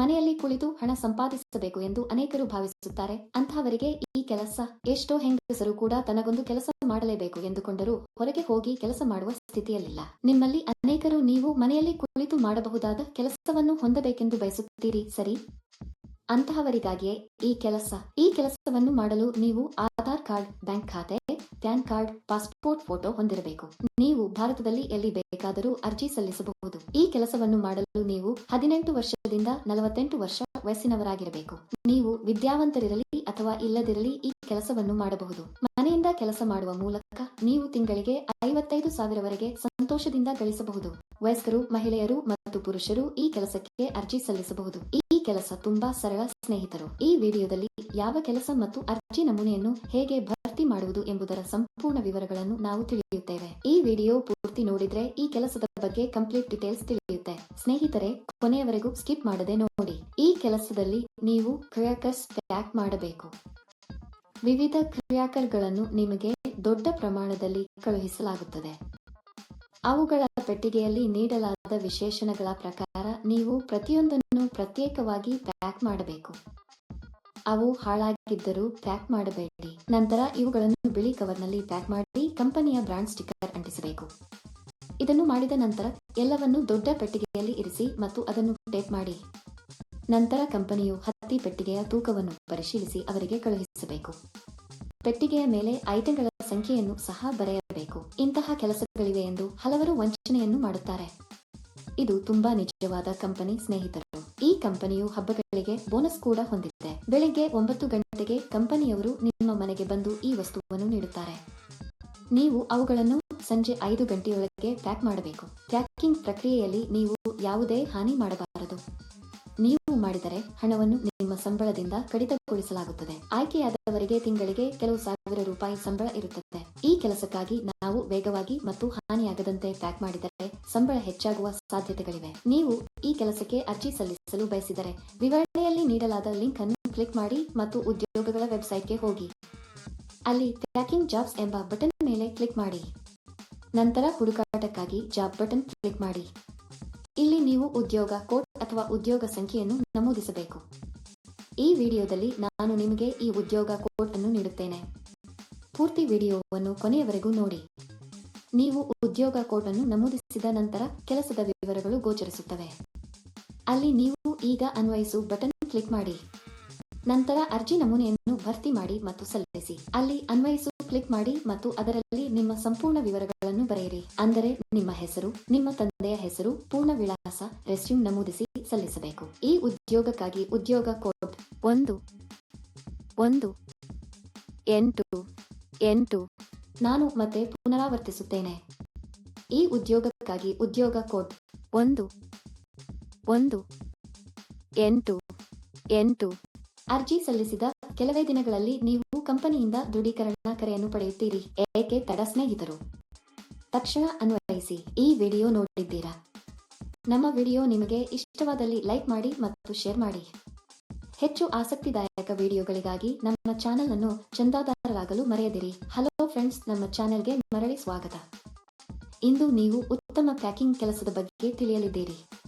ಮನೆಯಲ್ಲಿ ಕುಳಿತು ಹಣ ಸಂಪಾದಿಸಬೇಕು ಎಂದು ಅನೇಕರು ಭಾವಿಸುತ್ತಾರೆ. ಅಂತಹವರಿಗೆ ಈ ಕೆಲಸ ಎಷ್ಟೋ ಹೆಂಗಸರು ಕೂಡ ತನಗೊಂದು ಕೆಲಸ ಮಾಡಲೇಬೇಕು ಎಂದುಕೊಂಡರೂ ಹೊರಗೆ ಹೋಗಿ ಕೆಲಸ ಮಾಡುವ ಸ್ಥಿತಿಯಲ್ಲಿಲ್ಲ. ನಿಮ್ಮಲ್ಲಿ ಅನೇಕರು ನೀವು ಮನೆಯಲ್ಲಿ ಕುಳಿತು ಮಾಡಬಹುದಾದ ಕೆಲಸವನ್ನು ಹೊಂದಬೇಕೆಂದು ಬಯಸುತ್ತೀರಿ, ಸರಿ? ಅಂತಹವರಿಗಾಗಿಯೇ ಈ ಕೆಲಸ, ಈ ಕೆಲಸವನ್ನು ಮಾಡಲು ನೀವು ಕಾರ್ಡ್, ಬ್ಯಾಂಕ್ ಖಾತೆ, ಪ್ಯಾನ್ ಕಾರ್ಡ್, ಪಾಸ್ಪೋರ್ಟ್ ಫೋಟೋ ಹೊಂದಿರಬೇಕು. ನೀವು ಭಾರತದಲ್ಲಿ ಎಲ್ಲಿ ಬೇಕಾದರೂ ಅರ್ಜಿ ಸಲ್ಲಿಸಬಹುದು. ಈ ಕೆಲಸವನ್ನು ಮಾಡಲು ನೀವು ಹದಿನೆಂಟು ವರ್ಷದಿಂದ ನಲವತ್ತೆಂಟು ವರ್ಷ ವಯಸ್ಸಿನವರಾಗಿರಬೇಕು. ನೀವು ವಿದ್ಯಾವಂತರಿರಲಿ ಅಥವಾ ಇಲ್ಲದಿರಲಿ ಈ ಕೆಲಸವನ್ನು ಮಾಡಬಹುದು. ಮನೆಯಿಂದ ಕೆಲಸ ಮಾಡುವ ಮೂಲಕ ನೀವು ತಿಂಗಳಿಗೆ ಐವತ್ತೈದು ಸಾವಿರವರೆಗೆ ಸಂತೋಷದಿಂದ ಗಳಿಸಬಹುದು. ವಯಸ್ಕರು, ಮಹಿಳೆಯರು ಮತ್ತು ಪುರುಷರು ಈ ಕೆಲಸಕ್ಕೆ ಅರ್ಜಿ ಸಲ್ಲಿಸಬಹುದು. ಈ ಕೆಲಸ ತುಂಬಾ ಸರಳ, ಸ್ನೇಹಿತರು. ಈ ವಿಡಿಯೋದಲ್ಲಿ ಯಾವ ಕೆಲಸ ಮತ್ತು ಅರ್ಜಿ ನಮೂನೆಯನ್ನು ಹೇಗೆ ಭರ್ತಿ ಮಾಡುವುದು ಎಂಬುದರ ಸಂಪೂರ್ಣ ವಿವರಗಳನ್ನು ನಾವು ತಿಳಿಯುತ್ತೇವೆ. ಈ ವಿಡಿಯೋ ಪೂರ್ತಿ ನೋಡಿದ್ರೆ ಈ ಕೆಲಸದ ಬಗ್ಗೆ ಕಂಪ್ಲೀಟ್ ಡೀಟೇಲ್ಸ್ ತಿಳಿಯುತ್ತೆ. ಸ್ನೇಹಿತರೆ, ಕೊನೆಯವರೆಗೂ ಸ್ಕಿಪ್ ಮಾಡದೆ ನೋಡಿ. ಈ ಕೆಲಸದಲ್ಲಿ ನೀವು ಕ್ರಿಯಾಕರ್ಸ್ ಪ್ಯಾಕ್ ಮಾಡಬೇಕು. ವಿವಿಧ ಕ್ರಿಯಾಕರ್ಗಳನ್ನು ನಿಮಗೆ ದೊಡ್ಡ ಪ್ರಮಾಣದಲ್ಲಿ ಕಳುಹಿಸಲಾಗುತ್ತದೆ. ಅವುಗಳ ಪೆಟ್ಟಿಗೆಯಲ್ಲಿ ನೀಡಲಾದ ವಿಶೇಷಣಗಳ ಪ್ರಕಾರ ನೀವು ಪ್ರತಿಯೊಂದನ್ನು ಪ್ರತ್ಯೇಕವಾಗಿ ಪ್ಯಾಕ್ ಮಾಡಬೇಕು. ಅವು ಹಾಳಾಗಿದ್ದರೂ ಪ್ಯಾಕ್ ಮಾಡಬೇಡಿ. ನಂತರ ಇವುಗಳನ್ನು ಬಿಳಿ ಕವರ್ನಲ್ಲಿ ಪ್ಯಾಕ್ ಮಾಡಿ ಕಂಪನಿಯ ಬ್ರಾಂಡ್ ಸ್ಟಿಕ್ಕರ್ ಅಂಟಿಸಬೇಕು. ಇದನ್ನು ಮಾಡಿದ ನಂತರ ಎಲ್ಲವನ್ನು ದೊಡ್ಡ ಪೆಟ್ಟಿಗೆಯಲ್ಲಿ ಇರಿಸಿ ಮತ್ತು ಅದನ್ನು ಟೇಪ್ ಮಾಡಿ. ನಂತರ ಕಂಪನಿಯು ಹತ್ತಿ ಪೆಟ್ಟಿಗೆಯ ತೂಕವನ್ನು ಪರಿಶೀಲಿಸಿ ಅವರಿಗೆ ಕಳುಹಿಸಬೇಕು. ಪೆಟ್ಟಿಗೆಯ ಮೇಲೆ ಐಟಂಗಳ ಸಂಖ್ಯೆಯನ್ನು ಸಹ ಬರೆಯಬೇಕು. ಇಂತಹ ಕೆಲಸಗಳಿವೆ ಎಂದು ಹಲವರು ವಂಚನೆಯನ್ನು ಮಾಡುತ್ತಾರೆ. ಇದು ತುಂಬಾ ನಿಜವಾದ ಕಂಪನಿ ಸ್ನೇಹಿತರು. ಈ ಕಂಪನಿಯು ಹಬ್ಬಗಳಿಗೆ ಬೋನಸ್ ಕೂಡ ಹೊಂದಿದೆ. ಬೆಳಿಗ್ಗೆ ಒಂಬತ್ತು ಗಂಟೆಗೆ ಕಂಪನಿಯವರು ನಿಮ್ಮ ಮನೆಗೆ ಬಂದು ಈ ವಸ್ತುವನ್ನು ನೀಡುತ್ತಾರೆ. ನೀವು ಅವುಗಳನ್ನು ಸಂಜೆ ಐದು ಗಂಟೆಯೊಳಗೆ ಪ್ಯಾಕ್ ಮಾಡಬೇಕು. ಪ್ಯಾಕಿಂಗ್ ಪ್ರಕ್ರಿಯೆಯಲ್ಲಿ ನೀವು ಯಾವುದೇ ಹಾನಿ ಮಾಡಬಾರದು. ನೀವು ಮಾಡಿದರೆ ಹಣವನ್ನು ನಿಮ್ಮ ಸಂಬಳದಿಂದ ಕಡಿತಗೊಳಿಸಲಾಗುತ್ತದೆ. ಆಯ್ಕೆಯಾದವರಿಗೆ ತಿಂಗಳಿಗೆ ಕೆಲವು ಸಾವಿರ ರೂಪಾಯಿ ಸಂಬಳ ಇರುತ್ತದೆ. ಈ ಕೆಲಸಕ್ಕಾಗಿ ನಾವು ವೇಗವಾಗಿ ಮತ್ತು ಹಾನಿಯಾಗದಂತೆ ಪ್ಯಾಕ್ ಮಾಡಿದರೆ ಸಂಬಳ ಹೆಚ್ಚಾಗುವ ಸಾಧ್ಯತೆಗಳಿವೆ. ನೀವು ಈ ಕೆಲಸಕ್ಕೆ ಅರ್ಜಿ ಸಲ್ಲಿಸಲು ಬಯಸಿದರೆ ವಿವರಣೆಯಲ್ಲಿ ನೀಡಲಾದ ಲಿಂಕ್ ಅನ್ನು ಕ್ಲಿಕ್ ಮಾಡಿ ಮತ್ತು ಉದ್ಯೋಗಗಳ ವೆಬ್ಸೈಟ್ಗೆ ಹೋಗಿ. ಅಲ್ಲಿ ಪ್ಯಾಕಿಂಗ್ ಜಾಬ್ಸ್ ಎಂಬ ಬಟನ್ ಮೇಲೆ ಕ್ಲಿಕ್ ಮಾಡಿ. ನಂತರ ಹುಡುಕಾಟಕ್ಕಾಗಿ ಜಾಬ್ ಬಟನ್ ಕ್ಲಿಕ್ ಮಾಡಿ. ಇಲ್ಲಿ ನೀವು ಉದ್ಯೋಗ ಕೋಡ್ ಅಥವಾ ಉದ್ಯೋಗ ಸಂಖ್ಯೆಯನ್ನು ನಮೂದಿಸಬೇಕು. ಈ ವಿಡಿಯೋದಲ್ಲಿ ನಾನು ನಿಮಗೆ ಈ ಉದ್ಯೋಗ ಕೋಡ್ ಅನ್ನು ನೀಡುತ್ತೇನೆ. ಪೂರ್ತಿ ವಿಡಿಯೋವನ್ನು ಕೊನೆಯವರೆಗೂ ನೋಡಿ. ನೀವು ಉದ್ಯೋಗ ಕೋಡ್ ಅನ್ನು ನಮೂದಿಸಿದ ನಂತರ ಕೆಲಸದ ವಿವರಗಳು ಗೋಚರಿಸುತ್ತವೆ. ಅಲ್ಲಿ ನೀವು ಈಗ ಅನ್ವಯಿಸು ಬಟನ್ ಕ್ಲಿಕ್ ಮಾಡಿ. ನಂತರ ಅರ್ಜಿ ನಮೂನೆಯನ್ನು ಭರ್ತಿ ಮಾಡಿ ಮತ್ತು ಸಲ್ಲಿಸಿ. ಅಲ್ಲಿ ಅನ್ವಯಿಸು ಕ್ಲಿಕ್ ಮಾಡಿ ಮತ್ತು ಅದರಲ್ಲಿ ನಿಮ್ಮ ಸಂಪೂರ್ಣ ವಿವರಗಳನ್ನು ಬರೆಯಿರಿ. ಅಂದರೆ ನಿಮ್ಮ ಹೆಸರು, ನಿಮ್ಮ ತಂದೆಯ ಹೆಸರು, ಪೂರ್ಣ ವಿಳಾಸ ರೆಸ್ಯೂಮ್ ನಮೂದಿಸಿ ಸಲ್ಲಿಸಬೇಕು. ಈ ಉದ್ಯೋಗಕ್ಕಾಗಿ ಉದ್ಯೋಗ ಕೋಡ್ ಒಂದು ಒಂದು, ಎಂಟು ಎಂಟು. ನಾನು ಮತ್ತೆ ಪುನರಾವರ್ತಿಸುತ್ತೇನೆ. ಈ ಉದ್ಯೋಗಕ್ಕಾಗಿ ಉದ್ಯೋಗ ಕೋಡ್ ಒಂದು ಒಂದು, ಎಂಟು ಎಂಟು. ಅರ್ಜಿ ಸಲ್ಲಿಸಿದ ಕೆಲವೇ ದಿನಗಳಲ್ಲಿ ನೀವು ಕಂಪನಿಯಿಂದ ದೃಢೀಕರಣ ಕರೆಯನ್ನು ಪಡೆಯುತ್ತೀರಿ. ಏಕೆ ತಡ ಸ್ನೇಹಿತರು? ತಕ್ಷಣ ಅನ್ವಯಿಸಿ, ಈ ವಿಡಿಯೋ ನೋಡಿದ್ದೀರಾ? ನಮ್ಮ ವಿಡಿಯೋ ನಿಮಗೆ ಇಷ್ಟವಾದಲ್ಲಿ ಲೈಕ್ ಮಾಡಿ ಮತ್ತು ಶೇರ್ ಮಾಡಿ. ಹೆಚ್ಚು ಆಸಕ್ತಿದಾಯಕ ವಿಡಿಯೋಗಳಿಗಾಗಿ ನಮ್ಮ ಚಾನೆಲ್ ಅನ್ನು ಚಂದಾದಾರರಾಗಲು ಮರೆಯದಿರಿ. ಹಲೋ ಫ್ರೆಂಡ್ಸ್, ನಮ್ಮ ಚಾನೆಲ್ಗೆ ಮರಳಿ ಸ್ವಾಗತ. ಇಂದು ನೀವು ಉತ್ತಮ ಪ್ಯಾಕಿಂಗ್ ಕೆಲಸದ ಬಗ್ಗೆ ತಿಳಿಯಲಿದ್ದೀರಿ.